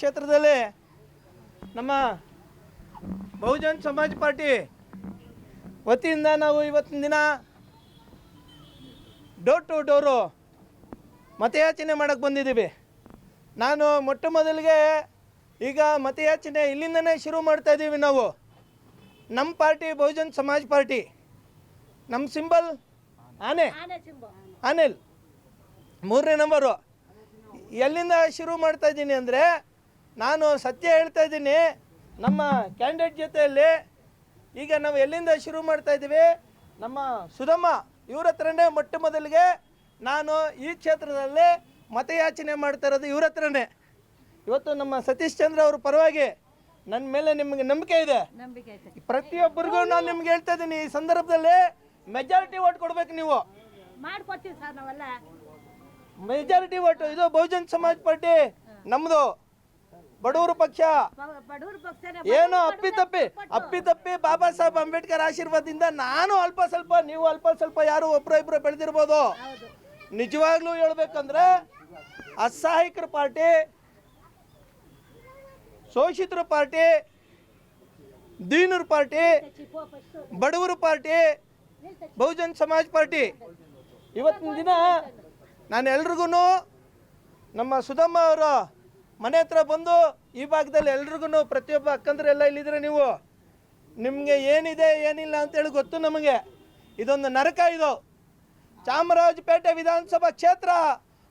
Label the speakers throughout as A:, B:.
A: ಕ್ಷೇತ್ರದಲ್ಲಿ ನಮ್ಮ ಬಹುಜನ್ ಸಮಾಜ್ ಪಾರ್ಟಿ ವತಿಯಿಂದ ನಾವು ಇವತ್ತಿನ ದಿನ ಡೋರ್ ಟು ಡೋರು ಮತಯಾಚನೆ ಮಾಡೋಕ್ಕೆ ಬಂದಿದ್ದೀವಿ. ನಾನು ಮೊಟ್ಟ ಮೊದಲಿಗೆ ಈಗ ಮತಯಾಚನೆ ಇಲ್ಲಿಂದನೇ ಶುರು ಮಾಡ್ತಾ ಇದ್ದೀವಿ ನಾವು. ನಮ್ಮ ಪಾರ್ಟಿ ಬಹುಜನ್ ಸಮಾಜ್ ಪಾರ್ಟಿ. ನಮ್ಮ ಸಿಂಬಲ್ ಆನೆ. ಅನಿಲ್ ಮೂರನೇ ನಂಬರು. ಎಲ್ಲಿಂದ ಶುರು ಮಾಡ್ತಾ ಇದ್ದೀನಿ ಅಂದರೆ ನಾನು ಸತ್ಯ ಹೇಳ್ತಾ ಇದ್ದೀನಿ. ನಮ್ಮ ಕ್ಯಾಂಡಿಡೇಟ್ ಜೊತೆಯಲ್ಲಿ ಈಗ ನಾವು ಎಲ್ಲಿಂದ ಶುರು ಮಾಡ್ತಾ ಇದ್ದೀವಿ? ನಮ್ಮ ಸುಧಮ್ಮ ಇವ್ರ ಹತ್ರನೇ ಮೊಟ್ಟ ಮೊದಲಿಗೆ ನಾನು ಈ ಕ್ಷೇತ್ರದಲ್ಲಿ ಮತಯಾಚನೆ ಮಾಡ್ತಾ ಇರೋದು ಇವ್ರ ಹತ್ರನೇ. ಇವತ್ತು ನಮ್ಮ ಸತೀಶ್ ಚಂದ್ರ ಅವ್ರ ಪರವಾಗಿ ನನ್ನ ಮೇಲೆ ನಿಮಗೆ ನಂಬಿಕೆ ಇದೆ. ಪ್ರತಿಯೊಬ್ಬರಿಗೂ ನಾನು ನಿಮ್ಗೆ ಹೇಳ್ತಾ ಇದ್ದೀನಿ ಈ ಸಂದರ್ಭದಲ್ಲಿ ಮೆಜಾರಿಟಿ ಓಟ್ ಕೊಡ್ಬೇಕು ನೀವು. ಮೆಜಾರಿಟಿ ಓಟು ಇದು ಬಹುಜನ್ ಸಮಾಜ್ ಪಾರ್ಟಿ. ನಮ್ದು. ಬಡವರು ಪಕ್ಷ.
B: ಏನು ಅಪ್ಪಿ ತಪ್ಪಿ
A: ಅಪ್ಪಿ ಅಪ್ಪಿತಪ್ಪಿ ಅಪ್ಪಿತಪ್ಪಿ ಬಾಬಾ ಸಾಹೇಬ್ ಅಂಬೇಡ್ಕರ್ ಆಶೀರ್ವಾದದಿಂದ ನಾನು ಅಲ್ಪ ಸ್ವಲ್ಪ ನೀವು ಅಲ್ಪ ಸ್ವಲ್ಪ ಯಾರು ಒಬ್ರು ಇಬ್ರು ಬೆಳೆದಿರ್ಬೋದು. ನಿಜವಾಗ್ಲೂ ಹೇಳ್ಬೇಕಂದ್ರೆ ಅಸಹಾಯಕರ ಪಾರ್ಟಿ ಶೋಷಿತರ ಪಾರ್ಟಿ ದೀನರ ಪಾರ್ಟಿ
B: ಬಡವರು
A: ಬಡವರ ಪಾರ್ಟಿ ಬಹುಜನ್ ಸಮಾಜ್ ಪಾರ್ಟಿ. ಇವತ್ತಿನ ದಿನ ನಾನು ಎಲ್ರಿಗೂ ನಮ್ಮ ಸುಧಮ್ಮ ಅವರು ಮನೆ ಹತ್ರ ಬಂದು ಈ ಭಾಗದಲ್ಲಿ ಎಲ್ರಿಗೂ ಪ್ರತಿಯೊಬ್ಬ ಅಕ್ಕಂದ್ರೆಲ್ಲ ಇಲ್ಲಿದ್ರೆ ನೀವು? ನಿಮಗೆ ಏನಿದೆ ಏನಿಲ್ಲ ಅಂತೇಳಿ ಗೊತ್ತು ನಮಗೆ. ಇದೊಂದು ನರಕ ಇದು. ಚಾಮರಾಜಪೇಟೆ ವಿಧಾನಸಭಾ ಕ್ಷೇತ್ರ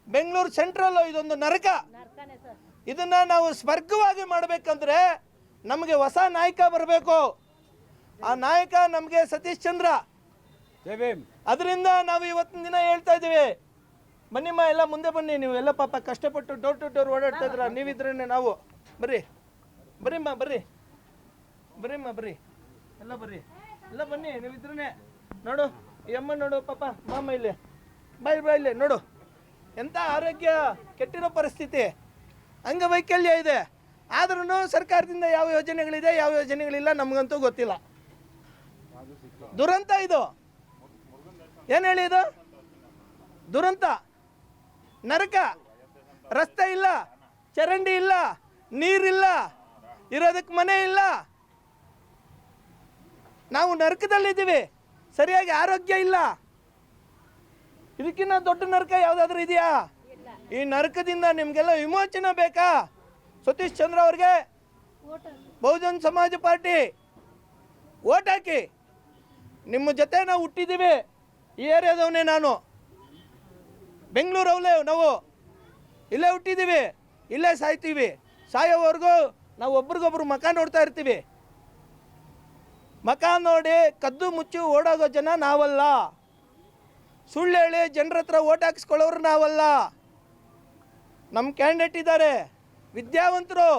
A: ಬೆಂಗಳೂರು ಸೆಂಟ್ರಲ್ಲು ಇದೊಂದು ನರಕ.
B: ಇದನ್ನು ಸರ್.
A: ಇದನ್ನ ನಾವು ಸ್ವರ್ಗವಾಗಿ ಮಾಡಬೇಕಂದ್ರೆ ನಮಗೆ ಹೊಸ ನಾಯಕ ಬರಬೇಕು. ಆ ನಾಯಕ ನಮಗೆ ಸತೀಶ್ ಚಂದ್ರ. ಅದರಿಂದ ನಾವು ಇವತ್ತಿನ ದಿನ ಹೇಳ್ತಾ ಇದ್ದೀವಿ. ಬನ್ನಿಮ್ಮ ಎಲ್ಲ ಮುಂದೆ ಬನ್ನಿ ನೀವು. ಎಲ್ಲ ಪಾಪ ಕಷ್ಟಪಟ್ಟು ಡೋರ್ ಟು ಡೋರ್ ಓಡಾಡ್ತಾ ಇದ್ರ? ನೀವಿದ್ರೇನೆ ನಾವು. ಬರ್ರಿ. ಬರ್ರಿಮ್ಮ ಬರ್ರಿ. ಬರ್ರಿಮ್ಮ ಬರ್ರಿ. ಎಲ್ಲ ಬರ್ರಿ. ಎಲ್ಲ ಬನ್ನಿ, ನೀವಿದ್ರೇನೆ. ನೋಡು, ಈ ಅಮ್ಮ ನೋಡು ಪಾಪ, ಮಾಮ ಇಲ್ಲಿ. ಬಾಯ್ ಬಾಯ್ ಇಲ್ಲಿ, ನೋಡು. ಎಂಥ ಆರೋಗ್ಯ, ಕೆಟ್ಟಿರೋ ಪರಿಸ್ಥಿತಿ. ಅಂಗವೈಕಲ್ಯ ಇದೆ. ಆದ್ರೂ ಸರ್ಕಾರದಿಂದ ಯಾವ ಯೋಜನೆಗಳಿದೆ, ಯಾವ ಯೋಜನೆಗಳಿಲ್ಲ ನಮಗಂತೂ ಗೊತ್ತಿಲ್ಲ. ದುರಂತ ಇದು. ಏನು ಹೇಳಿ ಇದು? ದುರಂತ. ನರಕ. ರಸ್ತೆ ಇಲ್ಲ ಚರಂಡಿ ಇಲ್ಲ ನೀರಿಲ್ಲ ಇರೋದಕ್ಕೆ ಮನೆ ಇಲ್ಲ. ನಾವು ನರಕದಲ್ಲಿದ್ದೀವಿ. ಸರಿಯಾಗಿ ಆರೋಗ್ಯ ಇಲ್ಲ. ಇದಕ್ಕಿಂತ ದೊಡ್ಡ ನರಕ ಯಾವುದಾದ್ರೂ ಇದೆಯಾ? ಈ ನರಕದಿಂದ ನಿಮಗೆಲ್ಲ ವಿಮೋಚನೆ ಬೇಕಾ? ಸತೀಶ್ ಚಂದ್ರ ಅವ್ರಿಗೆ? ಬಹುಜನ್ ಸಮಾಜ ಪಾರ್ಟಿ. ಓಟ್ ಹಾಕಿ. ನಿಮ್ಮ ಜೊತೆ ನಾವು ಹುಟ್ಟಿದ್ದೀವಿ. ಈ ಏರಿಯಾದವನೇ ನಾನು. ಬೆಂಗಳೂರವಲ್ಲೇ ನಾವು ಇಲ್ಲೇ ಹುಟ್ಟಿದ್ದೀವಿ, ಇಲ್ಲೇ ಸಾಯ್ತೀವಿ. ಸಾಯೋವರೆಗೂ ನಾವು ಒಬ್ರಿಗೊಬ್ರು ಮಕ ನೋಡ್ತಾ ಇರ್ತೀವಿ. ಮಕ ನೋಡಿ ಕದ್ದು ಮುಚ್ಚು ಓಡೋಗೋ ಜನ ನಾವಲ್ಲ. ಸುಳ್ಳು ಹೇಳಿ ಜನರ ಹತ್ರ ಓಟ್ ಹಾಕಿಸ್ಕೊಳ್ಳೋರು ನಾವಲ್ಲ. ನಮ್ಮ ಕ್ಯಾಂಡಿಡೇಟ್ ಇದ್ದಾರೆ. ವಿದ್ಯಾವಂತರು,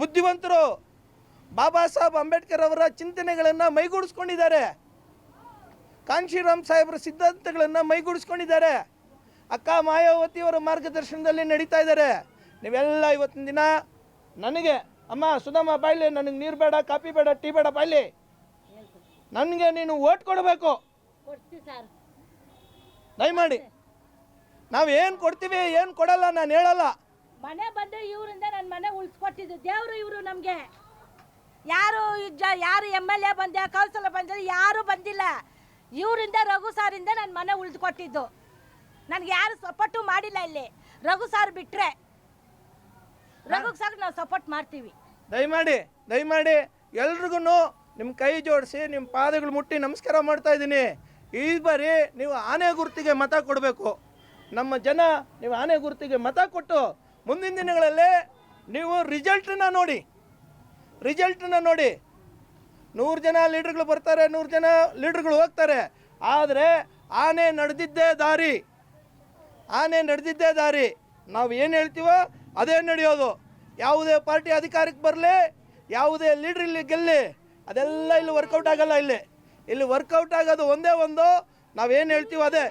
A: ಬುದ್ಧಿವಂತರು, ಬಾಬಾ ಸಾಹೇಬ್ ಅಂಬೇಡ್ಕರ್ ಅವರ ಚಿಂತನೆಗಳನ್ನು ಮೈಗೂಡಿಸ್ಕೊಂಡಿದ್ದಾರೆ. ಕಾಂಶಿರಾಮ್ ಸಾಹೇಬರ ಸಿದ್ಧಾಂತಗಳನ್ನು ಮೈಗೂಡಿಸ್ಕೊಂಡಿದ್ದಾರೆ. ಅಕ್ಕ ಮಾಯಾವತಿಯವರ ಮಾರ್ಗದರ್ಶನದಲ್ಲಿ ನಡೀತಾ ಇದ್ದಾರೆ. ನೀವೆಲ್ಲ ಇವತ್ತಿನ ದಿನ ನನಗೆ ಅಮ್ಮ ಸುಧಮ್ಮ ಬಾಯ್ಲಿ ನನಗೆ ನೀರು ಬೇಡ ಕಾಫಿ ಬೇಡ ಟೀ ಬೇಡ ಬಾಯ್ಲಿ. ನನಗೆ ನೀನು ಓಟ್ ಕೊಡಬೇಕು. ದಯಮಾಡಿ. ನಾವು ಏನು ಕೊಡ್ತೀವಿ ಏನು ಕೊಡಲ್ಲ ನಾನು ಹೇಳಲ್ಲ.
B: ಮನೆ ಬಂದು ಇವರಿಂದ ನನ್ನ ಮನೆ ಉಳಿಸ್ಕೊಟ್ಟಿದ್ದು. ದೇವರು ಇವರು ನಮಗೆ. ಯಾರು ಯಾರು ಎಂ ಎಲ್ ಎ ಬಂದೆ ಕೌನ್ಸಿಲರ್ ಬಂದ ಯಾರು ಬಂದಿಲ್ಲ. ಇವರಿಂದ ರಘು ಸಾರಿಂದ ನನ್ನ ಮನೆ ಉಳಿದುಕೊಟ್ಟಿದ್ದು ನನಗೆ ಯಾರು ಸಪೋರ್ಟು ಮಾಡಿಲ್ಲ ಇಲ್ಲಿ. ರಘು ಸಾರ್ ಬಿಟ್ರೆ. ರಘು ಸಾರ್ ನಾವು ಸಪೋರ್ಟ್ ಮಾಡ್ತೀವಿ.
A: ದಯಮಾಡಿ ದಯಮಾಡಿ ಎಲ್ರಿಗೂ ನಿಮ್ಮ ಕೈ ಜೋಡಿಸಿ ನಿಮ್ಮ ಪಾದಗಳು ಮುಟ್ಟಿ ನಮಸ್ಕಾರ ಮಾಡ್ತಾ ಇದ್ದೀನಿ. ಈ ಬಾರಿ ನೀವು ಆನೆ ಗುರುತಿಗೆ ಮತ ಕೊಡಬೇಕು. ನಮ್ಮ ಜನ ನೀವು ಆನೆ ಗುರುತಿಗೆ ಮತ ಕೊಟ್ಟು ಮುಂದಿನ ದಿನಗಳಲ್ಲಿ ನೀವು ರಿಸಲ್ಟನ್ನ ನೋಡಿ. ರಿಸಲ್ಟನ್ನ ನೋಡಿ. ನೂರು ಜನ ಲೀಡ್ರ್ಗಳು ಬರ್ತಾರೆ ನೂರು ಜನ ಲೀಡ್ರ್ಗಳು ಹೋಗ್ತಾರೆ. ಆದರೆ ಆನೆ ನಡೆದಿದ್ದೇ ದಾರಿ. ಆನೆ ನಡೆದಿದ್ದೇ ದಾರಿ. ನಾವು ಏನು ಹೇಳ್ತೀವೋ ಅದೇ ನಡೆಯೋದು. ಯಾವುದೇ ಪಾರ್ಟಿ ಅಧಿಕಾರಕ್ಕೆ ಬರಲಿ, ಯಾವುದೇ ಲೀಡ್ರ್ ಇಲ್ಲಿ ಗೆಲ್ಲಿ, ಅದೆಲ್ಲ ಇಲ್ಲಿ ವರ್ಕೌಟ್ ಆಗಲ್ಲ ಇಲ್ಲಿ. ಇಲ್ಲಿ ವರ್ಕೌಟ್ ಆಗೋದು ಒಂದೇ ಒಂದು, ನಾವೇನು ಹೇಳ್ತೀವೋ ಅದೇ.